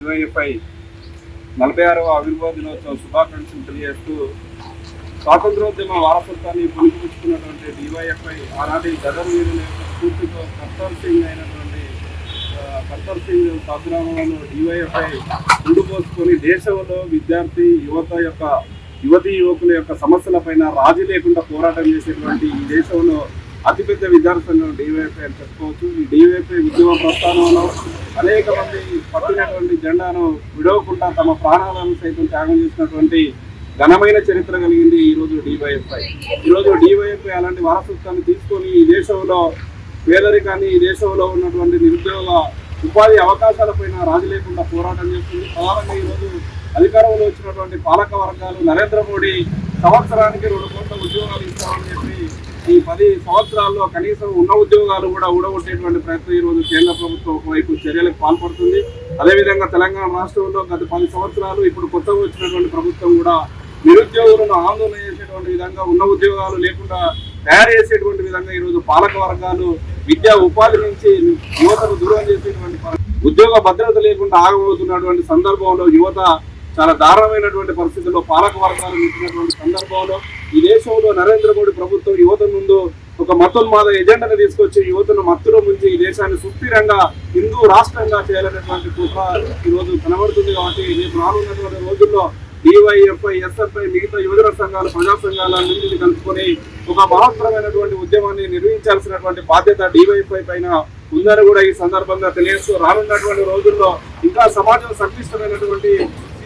ఇరవై నలభై ఆరవ ఆవిర్భావ దినోత్సవ శుభాకాంక్షలు తెలియజేస్తూ స్వాతంత్రోద్యమ వారసత్వాన్ని పుణికిపుచ్చుకున్నటువంటి డివైఎఫ్ఐ ఆనాటి గదర్ వీరుల యొక్క స్ఫూర్తితో కర్తల్ సింగ్ అయినటువంటి ఆ, కర్తల్ సింగ్ స్వగ్రామంలో డివైఎఫ్ఐ ఉండిపోసుకొని దేశంలో విద్యార్థి యువత యొక్క యువతీ యువకుల యొక్క సమస్యలపైన రాజీ లేకుండా పోరాటం చేసేటువంటి ఈ దేశంలో అతిపెద్ద విద్యార్థి సంఘం డివైఎఫ్ఐ అని చెప్పుకోవచ్చు. ఈ డివైఎఫ్ఐ ఉద్యమ ప్రస్థానంలో అనేక మంది పట్టినటువంటి జెండాను విడవకుండా తమ ప్రాణాలను సైతం త్యాగం చేసినటువంటి ఘనమైన చరిత్ర కలిగింది ఈరోజు డివైఎఫ్ఐ ఈ రోజు డివైఎఫ్ఐ అలాంటి వారసత్వాన్ని తీసుకొని ఈ దేశంలో పేదరికాన్ని ఈ దేశంలో ఉన్నటువంటి నిరుద్యోగ ఉపాధి అవకాశాలపైన రాజు లేకుండా పోరాటం చేస్తుంది. ప్రధానంగా ఈరోజు అధికారంలో వచ్చినటువంటి పాలక వర్గాలు నరేంద్ర మోడీ సంవత్సరానికి రెండు కోట్ల ఉద్యోగాలు ఇస్తామని చెప్పి ఈ పది సంవత్సరాల్లో కనీసం ఉన్న ఉద్యోగాలు కూడా ఊడగొట్టేటువంటి ప్రయత్నం ఈరోజు కేంద్ర ప్రభుత్వం ఒకవైపు చర్యలకు పాల్పడుతుంది. అదేవిధంగా తెలంగాణ రాష్ట్రంలో గత పది సంవత్సరాలు ఇప్పుడు కొత్తగా వచ్చినటువంటి ప్రభుత్వం కూడా నిరుద్యోగులను ఆందోళన చేసేటువంటి విధంగా ఉన్న ఉద్యోగాలు లేకుండా తయారు చేసేటువంటి విధంగా ఈరోజు పాలక వర్గాలు విద్యా ఉపాధి నుంచి యువతను దూరం చేసేటువంటి ఉద్యోగ భద్రత లేకుండా ఆగబోతున్నటువంటి సందర్భంలో యువత చాలా దారుణమైనటువంటి పరిస్థితుల్లో పాలక వర్గాలు నిలిచినటువంటి సందర్భంలో ఈ దేశంలో నరేంద్ర మోడీ ప్రభుత్వం యువత ముందు ఒక మతోన్మాద ఎజెండాను తీసుకొచ్చి యువతను మత్తులో ముంచి ఈ దేశాన్ని సుస్థిరంగా హిందూ రాష్ట్రంగా చేయాలనేటువంటి కుట్ర ఈరోజు కనబడుతుంది కాబట్టి రేపు రానున్నటువంటి రోజుల్లో డివైఎఫ్ఐ ఎస్ఎఫ్ఐ మిగతా యువజన సంఘాలు ప్రజా సంఘాలన్నింటినీ కలుపుకొని ఒక మహత్తరమైనటువంటి ఉద్యమాన్ని నిర్వహించాల్సినటువంటి బాధ్యత డివైఎఫ్ఐ పైన ఉందని కూడా ఈ సందర్భంగా తెలియజేస్తూ రానున్నటువంటి రోజుల్లో ఇంకా సమాజం సంక్లిష్టమైనటువంటి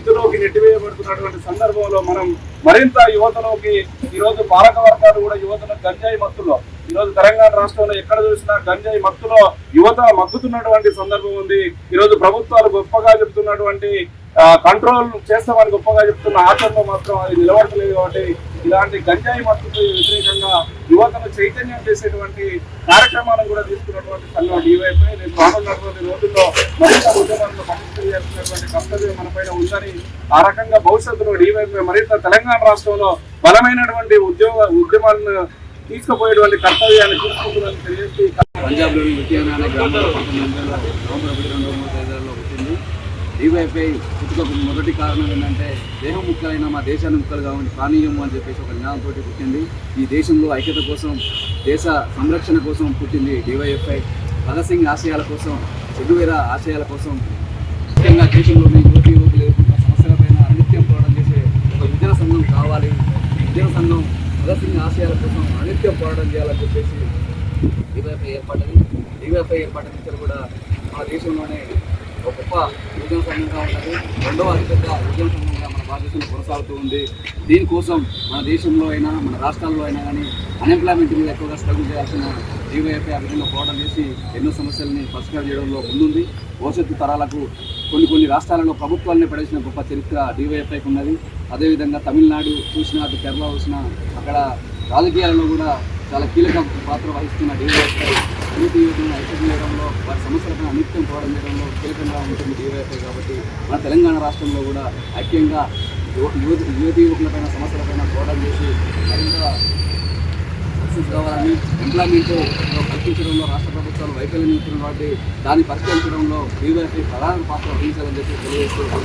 స్థితిలోకి నెట్టివేయబడుతున్నటువంటి సందర్భంలో మనం మరింత యువతలోకి ఈ రోజు పాలక వర్గాలు కూడా యువతను గంజాయి మత్తులో ఈ రోజు తెలంగాణ రాష్ట్రంలో ఎక్కడ చూసినా గంజాయి మత్తులో యువత మగ్గుతున్నటువంటి సందర్భం ఉంది. ఈ రోజు ప్రభుత్వాలు గొప్పగా చెబుతున్నటువంటి కంట్రోల్ చేస్తామని గొప్పగా చెప్తున్న ఆచరణలో మాత్రం అది నిలబడలేదు కాబట్టి ఇలాంటి గంజాయి మత్తుకు వ్యతిరేకంగా యువతను చైతన్యం చేసేటువంటి కార్యక్రమాలను కూడా తీసుకున్నటువంటి సంఘం డివైపై నేను రానున్నటువంటి రోజుల్లో మరింత ఉద్యమాలను మన ఆ రకంగా భవిష్యత్తులో డివైపై మరింత తెలంగాణ రాష్ట్రంలో బలమైనటువంటి ఉద్యోగ ఉద్యమాలను తీసుకుపోయేటువంటి కర్తవ్యాన్ని తీసుకుంటుందని తెలియజేసి పంజాబ్లోని లుధియానా గ్రామంలో నవంబర్ ఒకటి రెండు మూడు ఐదులో పుట్టింది. డివైఫై పుట్టుకకు మొదటి కారణం ఏంటంటే దేహం ముక్కలైన మా దేశాన్ని ముక్కలు కావాలి ప్రాణీయము అని చెప్పేసి ఒక నినాదంతో పుట్టింది. ఈ దేశంలో ఐక్యత కోసం దేశ సంరక్షణ కోసం పుట్టింది డివైఎఫ్ఐ. భగత్ సింగ్ ఆశయాల కోసం చెడువేర ఆశయాల కోసం ముఖ్యంగా దేశంలోని యువతి యువకులు నిత్యం అనిత్యం పోరాటం చేసే ఒక విద్యా సంఘం కావాలి. విద్యా సంఘం ప్రదర్శన ఆశయాల కోసం అనిత్యం పోరాటం చేయాలని చెప్పేసి డివైఫై ఏర్పడ్డది డివైఫై ఏర్పడిన నుంచి కూడా మన దేశంలోనే ఒక గొప్ప యువజన సంఘంగా ఉన్నది. రెండవ అతిపెద్ద యువజన సంఘంగా మన భారతదేశంలో కొనసాగుతూ ఉంది. దీనికోసం మన దేశంలో అయినా మన రాష్ట్రాల్లో అయినా కానీ అన్ఎంప్లాయ్మెంట్ మీద ఎక్కువగా స్ట్రగుల్ చేయాల్సిన డివైఎఫ్ఐ ఆ విధంగా పోరాటం చేసి ఎన్నో సమస్యల్ని పరిష్కారం చేయడంలో ముందుంది. భవిష్యత్తు తరాలకు కొన్ని కొన్ని రాష్ట్రాలలో ప్రభుత్వాన్ని పడేసిన గొప్ప చరిత్ర డివైఎఫ్ఐకి ఉన్నది. అదేవిధంగా తమిళనాడు చూసినా అటు కేరళ చూసినా అక్కడ రాజకీయాలలో కూడా చాలా కీలక పాత్ర వహిస్తున్న డివైఎఫ్ఐ యూత్ యువతను ఐక్యం చేయడంలో వారి సమస్యలపైన అనిత్యం పోవడం చేయడంలో కీలకంగా ఉంటుంది డివైఎఫ్ఐ కాబట్టి మన తెలంగాణ రాష్ట్రంలో కూడా ఐక్యంగా యువ యువతి యువకులపైన సమస్యలపైన పోరాటం చేసి మరింత సక్సెస్ కావాలని ఎంప్లాయ్మెంట్ కల్పించడంలో రాష్ట్ర ప్రభుత్వాలు వైఫల్యం ఇస్తున్న వాటి దాన్ని పరిష్కరించడంలో డివైఎఫ్ఐ ప్రధాన పాత్ర వహించాలని చెప్పి తెలియజేస్తూ